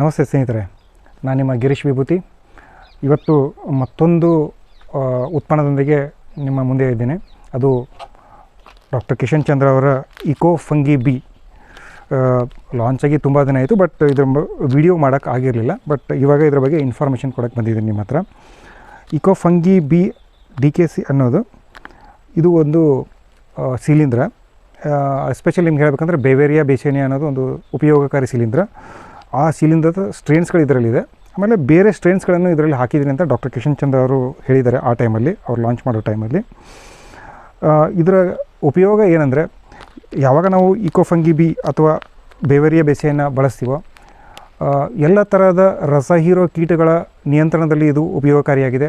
ನಮಸ್ತೆ ಸ್ನೇಹಿತರೆ, ನಾನು ನಿಮ್ಮ ಗಿರೀಶ್ ವಿಭೂತಿ. ಇವತ್ತು ಮತ್ತೊಂದು ಉತ್ಪನ್ನದೊಂದಿಗೆ ನಿಮ್ಮ ಮುಂದೆ ಇದ್ದೇನೆ. ಅದು ಡಾಕ್ಟರ್ ಕಿಶನ್ ಚಂದ್ರ ಅವರ ಇಕೋ ಫಂಗಿ ಬಿ. ಲಾಂಚ್ ಆಗಿ ತುಂಬ ದಿನ ಆಯಿತು, ಬಟ್ ಇದ್ರ ವಿಡಿಯೋ ಮಾಡೋಕ್ಕೆ ಆಗಿರಲಿಲ್ಲ. ಬಟ್ ಇವಾಗ ಇದ್ರ ಬಗ್ಗೆ ಇನ್ಫಾರ್ಮೇಷನ್ ಕೊಡೋಕ್ಕೆ ಬಂದಿದ್ದೀನಿ ನಿಮ್ಮ ಹತ್ರ. Eco fungi B D K C ಅನ್ನೋದು, ಇದು ಒಂದು ಸಿಲಿಂದ್ರ. ಎಸ್ಪೆಷಲಿ ನಿಮ್ಗೆ ಹೇಳ್ಬೇಕಂದ್ರೆ ಬೇವೇರಿಯಾ, ಬೇಸೇನಿಯಾ ಅನ್ನೋದು ಒಂದು ಉಪಯೋಗಕಾರಿ ಶಿಲೀಂಧ್ರ ಆ ಶಿಲೀಂಧ್ರದ ಸ್ಟ್ರೇನ್ಸ್ಗಳು ಇದರಲ್ಲಿದೆ ಆಮೇಲೆ ಬೇರೆ ಸ್ಟ್ರೇನ್ಸ್ಗಳನ್ನು ಇದರಲ್ಲಿ ಹಾಕಿದ್ದೀನಿ ಅಂತ ಡಾಕ್ಟರ್ ಕಿಶನ್ ಚಂದ್ರ ಅವರು ಹೇಳಿದ್ದಾರೆ ಆ ಟೈಮಲ್ಲಿ, ಅವ್ರು ಲಾಂಚ್ ಮಾಡೋ ಟೈಮಲ್ಲಿ. ಇದರ ಉಪಯೋಗ ಏನಂದರೆ, ಯಾವಾಗ ನಾವು ಇಕೋಫಂಗಿ ಬಿ ಅಥವಾ ಬೇವರಿಯ ಬೇಸೆಯನ್ನು ಬಳಸ್ತೀವೋ ಎಲ್ಲ ಥರದ ರಸ ಹೀರೋ ಕೀಟಗಳ ನಿಯಂತ್ರಣದಲ್ಲಿ ಇದು ಉಪಯೋಗಕಾರಿಯಾಗಿದೆ.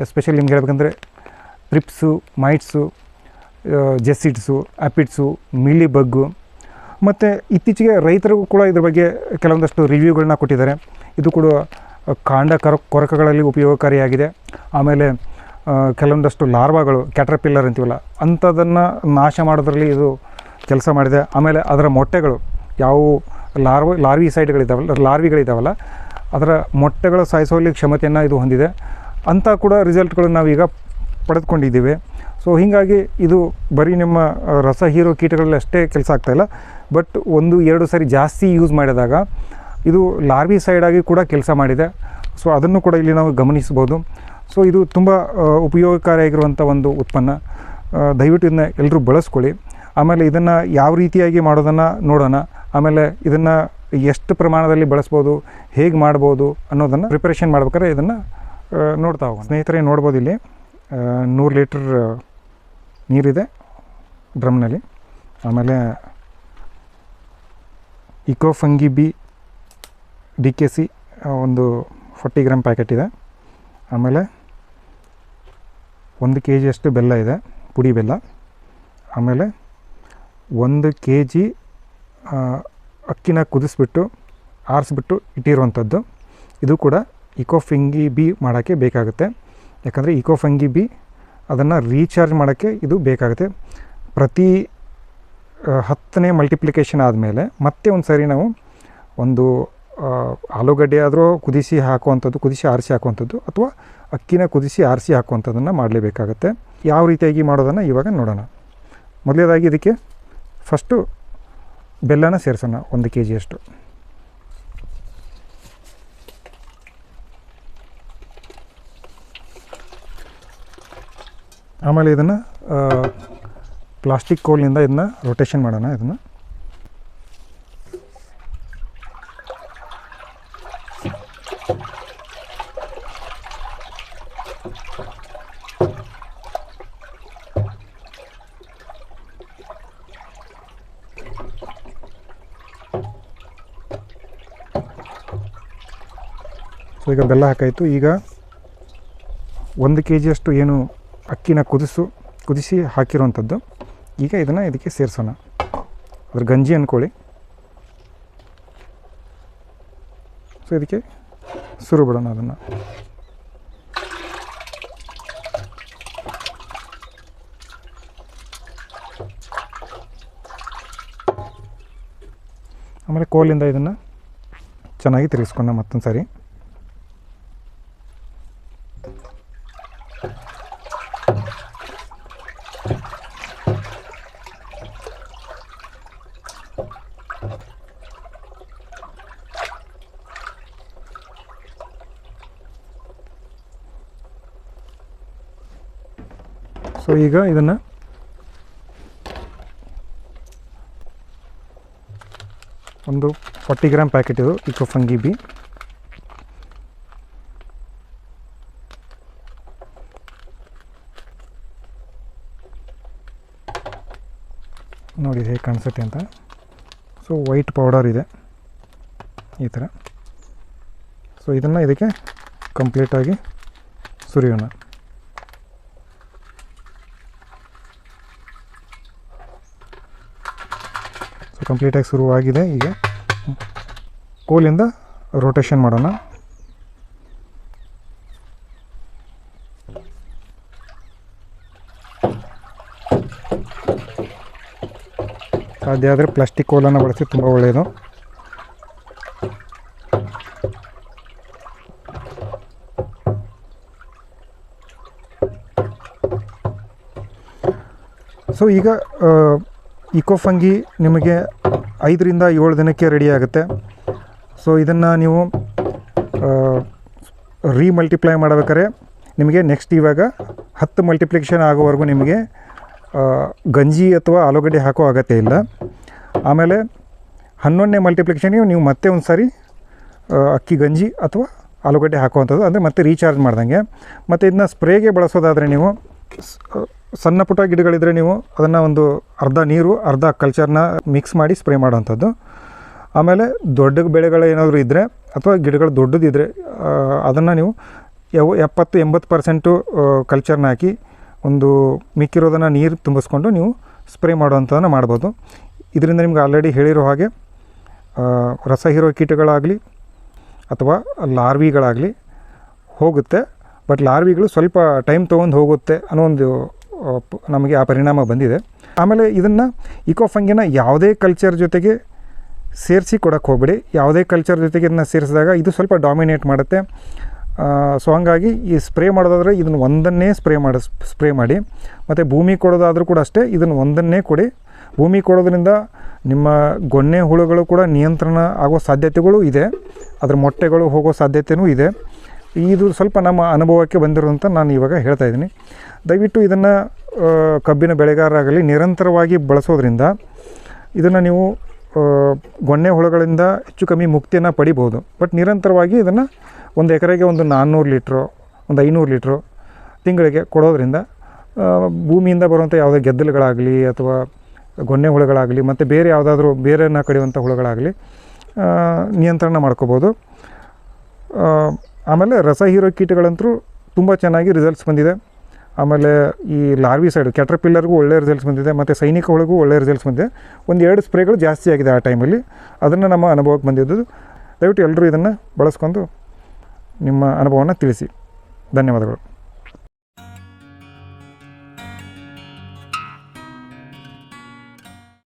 ಎಸ್ಪೆಷಲಿ ನಿಮ್ಗೆ ಹೇಳ್ಬೇಕಂದ್ರೆ, thrips, mites jassids, aphids mealy bug ಮತ್ತು ಇತ್ತೀಚೆಗೆ ರೈತರಿಗೂ ಕೂಡ ಇದ್ರ ಬಗ್ಗೆ ಕೆಲವೊಂದಷ್ಟು ರಿವ್ಯೂಗಳನ್ನ ಕೊಟ್ಟಿದ್ದಾರೆ. ಇದು ಕೂಡ ಕಾಂಡ ಕರ, ಕೊರಕಗಳಲ್ಲಿ ಉಪಯೋಗಕಾರಿಯಾಗಿದೆ. ಆಮೇಲೆ ಕೆಲವೊಂದಷ್ಟು ಲಾರ್ವಾಗಳು ಕ್ಯಾಟ್ರಪಿಲ್ಲರ್ ಅಂತೀವಲ್ಲ, ಅಂಥದನ್ನು ನಾಶ ಮಾಡೋದ್ರಲ್ಲಿ ಇದು ಕೆಲಸ ಮಾಡಿದೆ. ಆಮೇಲೆ ಅದರ ಮೊಟ್ಟೆಗಳು, ಯಾವುವು, ಲಾರ್ವ, ಲಾರ್ವಿ ಸೈಡ್ಗಳಿದ್ದಾವಲ್ಲ ಲಾರ್ವಿಗಳಿದ್ದಾವಲ್ಲ ಅದರ ಮೊಟ್ಟೆಗಳು ಸಾಯಿಸೋಲಿ ಕ್ಷಮತೆಯನ್ನು ಇದು ಹೊಂದಿದೆ. ಅಂಥ ಕೂಡ ರಿಸಲ್ಟ್ಗಳು ನಾವೀಗ ಪಡೆದುಕೊಂಡಿದ್ದೀವಿ. ಸೊ ಹೀಗಾಗಿ ಇದು ಬರೀ ನಿಮ್ಮ ರಸ, ಹೀರೋ ಕೀಟಗಳಲ್ಲಿ ಅಷ್ಟೇ ಕೆಲಸ ಆಗ್ತಾಯಿಲ್ಲ ಬಟ್ ಒಂದು, ಎರಡು ಸಾರಿ ಜಾಸ್ತಿ ಯೂಸ್ ಮಾಡಿದಾಗ ಇದು ಲಾರ್ವಿ ಸೈಡಾಗಿ ಕೂಡ ಕೆಲಸ ಮಾಡಿದೆ. ಸೊ ಅದನ್ನು ಕೂಡ ಇಲ್ಲಿ ನಾವು ಗಮನಿಸ್ಬೋದು ಸೊ ಇದು ತುಂಬ ಉಪಯೋಗಕಾರಿಯಾಗಿರುವಂಥ ಒಂದು ಉತ್ಪನ್ನ. ದಯವಿಟ್ಟು ಇದನ್ನ ಎಲ್ಲರೂ ಬಳಸ್ಕೊಳ್ಳಿ. ಆಮೇಲೆ ಇದನ್ನು ಯಾವ ರೀತಿಯಾಗಿ ಮಾಡೋದನ್ನು ನೋಡೋಣ. ಆಮೇಲೆ ಇದನ್ನು ಎಷ್ಟು ಪ್ರಮಾಣದಲ್ಲಿ ಬಳಸ್ಬೋದು, ಹೇಗೆ ಮಾಡ್ಬೋದು ಅನ್ನೋದನ್ನು ಪ್ರಿಪ್ರೇಷನ್ ಮಾಡ್ಬೇಕಾದ್ರೆ ಇದನ್ನು ನೋಡ್ತಾ ಹೋಗೋಣ. ಸ್ನೇಹಿತರೆ, ನೋಡ್ಬೋದು ಇಲ್ಲಿ. ನೂರು ಲೀಟ್ರ್ ನೀರಿದೆ ಡ್ರಮ್ನಲ್ಲಿ. ಆಮೇಲೆ eco fungi B D K C ಒಂದು ಫೋರ್ಟಿ ಗ್ರಾಮ್ ಪ್ಯಾಕೆಟ್ ಇದೆ. ಆಮೇಲೆ ಒಂದು ಕೆ ಜಿಯಷ್ಟು ಬೆಲ್ಲ ಇದೆ, ಪುಡಿ ಬೆಲ್ಲ. ಆಮೇಲೆ ಒಂದು ಕೆ ಜಿ ಅಕ್ಕಿನ ಕುದಿಸ್ಬಿಟ್ಟು, ಆರಿಸ್ಬಿಟ್ಟು ಇಟ್ಟಿರುವಂಥದ್ದು. ಇದು ಕೂಡ ಇಕೋ ಫಂಗಿ ಬಿ ಮಾಡೋಕ್ಕೆ ಬೇಕಾಗುತ್ತೆ. ಯಾಕಂದರೆ ಇಕೋ ಫಂಗಿ ಬಿ ಅದನ್ನು ರೀಚಾರ್ಜ್ ಮಾಡೋಕ್ಕೆ ಇದು ಬೇಕಾಗುತ್ತೆ. ಪ್ರತಿ ಹತ್ತನೇ ಮಲ್ಟಿಪ್ಲಿಕೇಶನ್ ಆದಮೇಲೆ ಮತ್ತೆ ಒಂದು ಸರಿ ನಾವು ಒಂದು ಆಲೂಗಡ್ಡೆ ಆದರೂ ಕುದಿಸಿ ಹಾಕುವಂಥದ್ದು, ಕುದಿಸಿ ಆರಿಸಿ ಹಾಕುವಂಥದ್ದು ಅಥವಾ ಅಕ್ಕಿನ ಕುದಿಸಿ ಆರಿಸಿ ಹಾಕುವಂಥದ್ದನ್ನು ಮಾಡಲೇಬೇಕಾಗತ್ತೆ. ಯಾವ ರೀತಿಯಾಗಿ ಮಾಡೋದನ್ನು ಇವಾಗ ನೋಡೋಣ. ಮೊದಲನೇದಾಗಿ ಇದಕ್ಕೆ ಫಸ್ಟು ಬೆಲ್ಲನ ಸೇರಿಸೋಣ, ಒಂದು ಕೆ ಜಿಯಷ್ಟು ಆಮೇಲೆ ಇದನ್ನು ಪ್ಲಾಸ್ಟಿಕ್ ಕೋಲಿಂದ ಇದನ್ನ ರೊಟೇಷನ್ ಮಾಡೋಣ, ಇದನ್ನು. ಸೊ, ಈಗ ಬೆಲ್ಲ ಹಾಕಾಯಿತು. ಈಗ ಒಂದು ಕೆ ಜಿಯಷ್ಟು ಏನು ಅಕ್ಕಿನ ಕುದಿಸು, ಕುದಿಸಿ ಹಾಕಿರುವಂಥದ್ದು. ಈಗ ಇದನ್ನು ಇದಕ್ಕೆ ಸೇರಿಸೋಣ. ಅದ್ರ ಗಂಜಿ ಅಂದ್ಕೊಳ್ಳಿ ಸೊ ಇದಕ್ಕೆ ಸುರು ಬಿಡೋಣ ಅದನ್ನು. ಆಮೇಲೆ ಕೋಲಿಂದ ಇದನ್ನು ಚೆನ್ನಾಗಿ ತಿರುಗಿಸ್ಕೊಂಡ ಮತ್ತೊಂದು ಸಾರಿ ಸೊ ಈಗ ಇದನ್ನು ಒಂದು ಫಾರ್ಟಿ ಗ್ರಾಮ್ ಪ್ಯಾಕೆಟ್ ಇದು ಇಕೋ ಫಂಗಿ ಬಿ ನೋಡಿ, ಹೇಗೆ ಕಾಣಿಸುತ್ತೆ ಅಂತ. ಸೊ ವೈಟ್ ಪೌಡರ್ ಇದೆ. ಈ ಥರ. ಸೊ ಇದನ್ನು ಇದಕ್ಕೆ ಕಂಪ್ಲೀಟಾಗಿ ಸುರಿಯೋಣ. ಕಂಪ್ಲೀಟಾಗಿ ಶುರುವಾಗಿದೆ ಈಗ. ಕೋಲಿಂದ ರೊಟೇಷನ್ ಮಾಡೋಣ. ಸಾಧ್ಯ ಆದರೆ ಪ್ಲಾಸ್ಟಿಕ್ ಕೋಲನ್ನು ಬಳಸಿ ತುಂಬ ಒಳ್ಳೆಯದು ಸೊ ಈಗ ಇಕೋಫಂಗಿ ನಿಮಗೆ ಐದರಿಂದ ಏಳು ದಿನಕ್ಕೆ ರೆಡಿ ಆಗುತ್ತೆ. ಸೊ ಇದನ್ನು ನೀವು ರೀಮಲ್ಟಿಪ್ಲೈ ಮಾಡ್ಬೇಕಾದ್ರೆ ನಿಮಗೆ ನೆಕ್ಸ್ಟ್ ಇವಾಗ ಹತ್ತು ಮಲ್ಟಿಪ್ಲಿಕೇಶನ್ ಆಗೋವರೆಗೂ ನಿಮಗೆ ಗಂಜಿ ಅಥವಾ ಆಲೂಗಡ್ಡೆ ಹಾಕೋ ಅಗತ್ಯ ಇಲ್ಲ. ಆಮೇಲೆ ಹನ್ನೊಂದನೇ ಮಲ್ಟಿಪ್ಲಿಕೇಶನ್ಗೆ ನೀವು ಮತ್ತೆ ಒಂದು ಸಾರಿ ಅಕ್ಕಿ ಗಂಜಿ ಅಥವಾ ಆಲೂಗಡ್ಡೆ ಹಾಕುವಂಥದ್ದು. ಅಂದರೆ ಮತ್ತೆ ರೀಚಾರ್ಜ್ ಮಾಡ್ದಂಗೆ. ಮತ್ತು ಇದನ್ನ ಸ್ಪ್ರೇಗೆ ಬಳಸೋದಾದರೆ ನೀವು ಸಣ್ಣ ಪುಟ್ಟ ಗಿಡಗಳಿದ್ದರೆ ನೀವು ಅದನ್ನು ಒಂದು ಅರ್ಧ ನೀರು, ಅರ್ಧ ಕಲ್ಚರ್ನ ಮಿಕ್ಸ್ ಮಾಡಿ ಸ್ಪ್ರೇ ಮಾಡೋವಂಥದ್ದು. ಆಮೇಲೆ ದೊಡ್ಡ ಬೆಳೆಗಳು ಏನಾದರೂ ಇದ್ದರೆ ಅಥವಾ ಗಿಡಗಳು ದೊಡ್ಡದಿದ್ದರೆ ಅದನ್ನು ನೀವು ಯಾವ ಎಪ್ಪತ್ತು, ಎಂಬತ್ತು ಪರ್ಸೆಂಟು ಕಲ್ಚರ್ನ ಹಾಕಿ ಒಂದು ಮಿಕ್ಕಿರೋದನ್ನು ನೀರು ತುಂಬಿಸ್ಕೊಂಡು ನೀವು ಸ್ಪ್ರೇ ಮಾಡುವಂಥದ್ದನ್ನು ಮಾಡ್ಬೋದು. ಇದರಿಂದ ನಿಮ್ಗೆ ಆಲ್ರೆಡಿ ಹೇಳಿರೋ ಹಾಗೆ ರಸ ಹೀರೋ ಕೀಟಗಳಾಗಲಿ ಅಥವಾ ಲಾರ್ವಿಗಳಾಗಲಿ ಹೋಗುತ್ತೆ. ಬಟ್ ಲಾರ್ವಿಗಳು ಸ್ವಲ್ಪ ಟೈಮ್ ತೊಗೊಂಡು ಹೋಗುತ್ತೆ ಅನ್ನೋ ಒಂದು ನಮಗೆ ಆ ಪರಿಣಾಮ ಬಂದಿದೆ. ಆಮೇಲೆ ಇದನ್ನು ಇಕೋಫಂಗಿನ ಯಾವುದೇ ಕಲ್ಚರ್ ಜೊತೆಗೆ ಸೇರಿಸಿ ಕೊಡೋಕ್ಕೆ ಹೋಗಬೇಡಿ. ಯಾವುದೇ ಕಲ್ಚರ್ ಜೊತೆಗೆ ಇದನ್ನ ಸೇರಿಸಿದಾಗ ಇದು ಸ್ವಲ್ಪ ಡಾಮಿನೇಟ್ ಮಾಡುತ್ತೆ. ಸೊ ಹಂಗಾಗಿ ಈ ಸ್ಪ್ರೇ ಮಾಡೋದಾದರೆ ಇದನ್ನು ಒಂದನ್ನೇ ಸ್ಪ್ರೇ ಮಾಡಿ ಸ್ಪ್ರೇ ಮಾಡಿ. ಮತ್ತು ಭೂಮಿ ಕೊಡೋದಾದರೂ ಕೂಡ ಅಷ್ಟೇ ಇದನ್ನು ಒಂದನ್ನೇ ಕೊಡಿ. ಭೂಮಿ ಕೊಡೋದ್ರಿಂದ ನಿಮ್ಮ ಗೊಣ್ಣೆ ಹುಳುಗಳು ಕೂಡ ನಿಯಂತ್ರಣ ಆಗೋ ಸಾಧ್ಯತೆಗಳು ಇದೆ. ಅದರ ಮೊಟ್ಟೆಗಳು ಹೋಗೋ ಸಾಧ್ಯತೆಯೂ ಇದೆ. ಇದು ಸ್ವಲ್ಪ ನಮ್ಮ ಅನುಭವಕ್ಕೆ ಬಂದಿರುವಂಥ ನಾನು ಇವಾಗ ಹೇಳ್ತಾ ಇದ್ದೀನಿ. ದಯವಿಟ್ಟು ಇದನ್ನು ಕಬ್ಬಿನ ಬೆಳೆಗಾರರಾಗಲಿ ನಿರಂತರವಾಗಿ ಬಳಸೋದ್ರಿಂದ ಇದನ್ನು ನೀವು ಗೊನ್ನೆ ಹುಳುಗಳಿಂದ ಹೆಚ್ಚು ಕಮ್ಮಿ ಮುಕ್ತಿಯನ್ನು ಪಡಿಬೋದು ಬಟ್ ನಿರಂತರವಾಗಿ ಇದನ್ನು ಒಂದು ಎಕರೆಗೆ ಒಂದು ನಾನ್ನೂರು ಲೀಟ್ರು, ಒಂದು ಐನೂರು ಲೀಟ್ರು ತಿಂಗಳಿಗೆ ಕೊಡೋದ್ರಿಂದ ಭೂಮಿಯಿಂದ ಬರುವಂಥ ಯಾವುದೇ ಗೆದ್ದಲುಗಳಾಗಲಿ ಅಥವಾ ಗೊಣ್ಣೆ ಹುಳುಗಳಾಗಲಿ ಮತ್ತು ಬೇರೆ ಯಾವುದಾದ್ರೂ ಬೇರೆನ ಕಡಿಯುವಂಥ ಹುಳುಗಳಾಗಲಿ ನಿಯಂತ್ರಣ ಮಾಡ್ಕೋಬೋದು ಆಮೇಲೆ ರಸ ಹೀರೋ ಕೀಟಗಳಂತೂ ತುಂಬ ಚೆನ್ನಾಗಿ ರಿಸಲ್ಟ್ಸ್ ಬಂದಿದೆ. ಆಮೇಲೆ ಈ ಲಾರ್ವಿ ಸೈಡ್ ಕ್ಯಾಟ್ರಪಿಲ್ಲರ್ಗೂ ಒಳ್ಳೆ ರಿಸಲ್ಟ್ಸ್ ಬಂದಿದೆ, ಮತ್ತು ಸೈನಿಕ ಒಳಗೂ ಒಳ್ಳೆ ರಿಸಲ್ಟ್ಸ್ ಬಂದಿದೆ. ಒಂದು ಎರಡು ಸ್ಪ್ರೇಗಳು ಜಾಸ್ತಿ ಆಗಿದೆ ಆ ಟೈಮಲ್ಲಿ ಅದನ್ನು ನಮ್ಮ ಅನುಭವಕ್ಕೆ ಬಂದಿದ್ದು ದಯವಿಟ್ಟು ಎಲ್ಲರೂ ಇದನ್ನು ಬಳಸ್ಕೊಂಡು ನಿಮ್ಮ ಅನುಭವವನ್ನು ತಿಳಿಸಿ. ಧನ್ಯವಾದಗಳು.